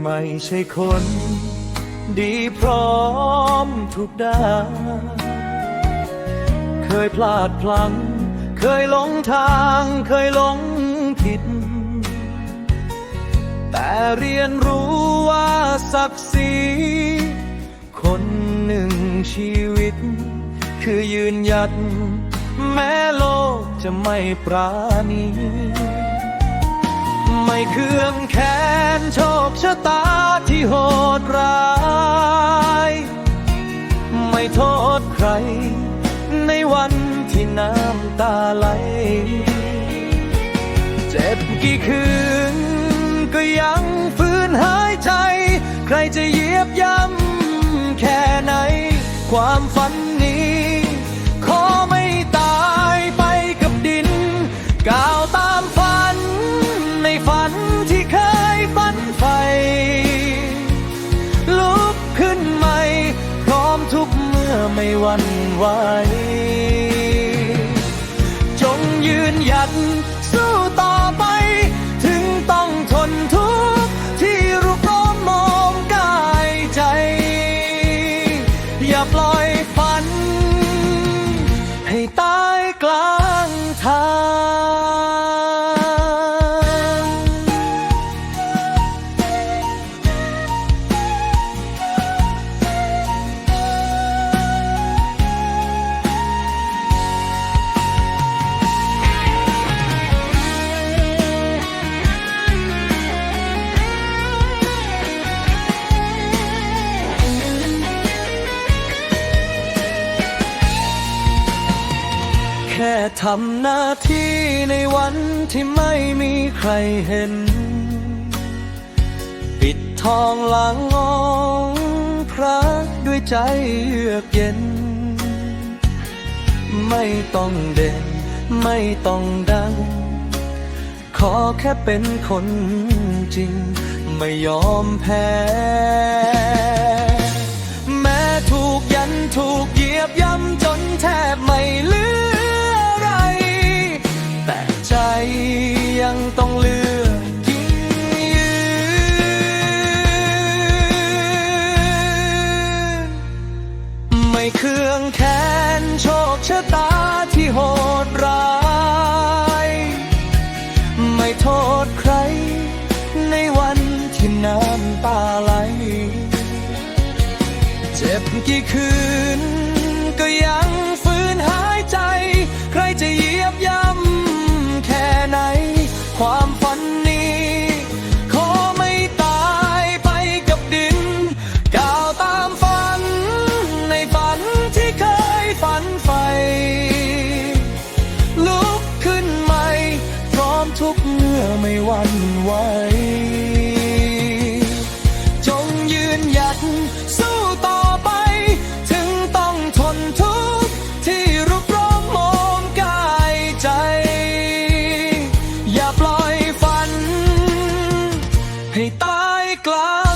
ไม่ใช่คน ดีพร้อมทุกด้านเคยพลาดพลั้ง เคยหลงทาง เคยหลงผิด แต่เรียนรู้ว่าศักดิ์ศรีคนหนึ่งชีวิต คือยืนหยัด แม้โลกจะไม่ปราณีไม่เคืองแค้นช ชะตาที่โหดร้าย ไม่โทษใคร ในวันที่น้ำตาไหล เจ็บกี่คืน ก็ยังฝืนหายใจ ใครจะเยียบย่ำแค่ไหน ความฝัน ไหว จงยืนหยัดสู้ต่อไป ถึงต้องทนทุกข์ที่รุกร้อมมองกายใจ อย่าปล่อยฝัน ให้ตายกลา แค่ทำหน้าที่ในวันที่ไม่มีใครเห็น ปิดทองหลังองพระด้วยใจเยือกเย็น ไม่ต้องเด่น ไม่ต้องดัง ขอแค่เป็นคนจริง ไม่ยอมแพ้ ตาที่โหดร้าย ไม่โทษใคร ในวันที่น้ำตาไหล เจ็บกี่คืน ไม่หวั่นไหวจงยืนหยัดสู้ต่อไป ถึงต้องทนทุกข์ที่รุกร้อนมองกายใจ อย่าปล่อยฝัน ให้ตายกลา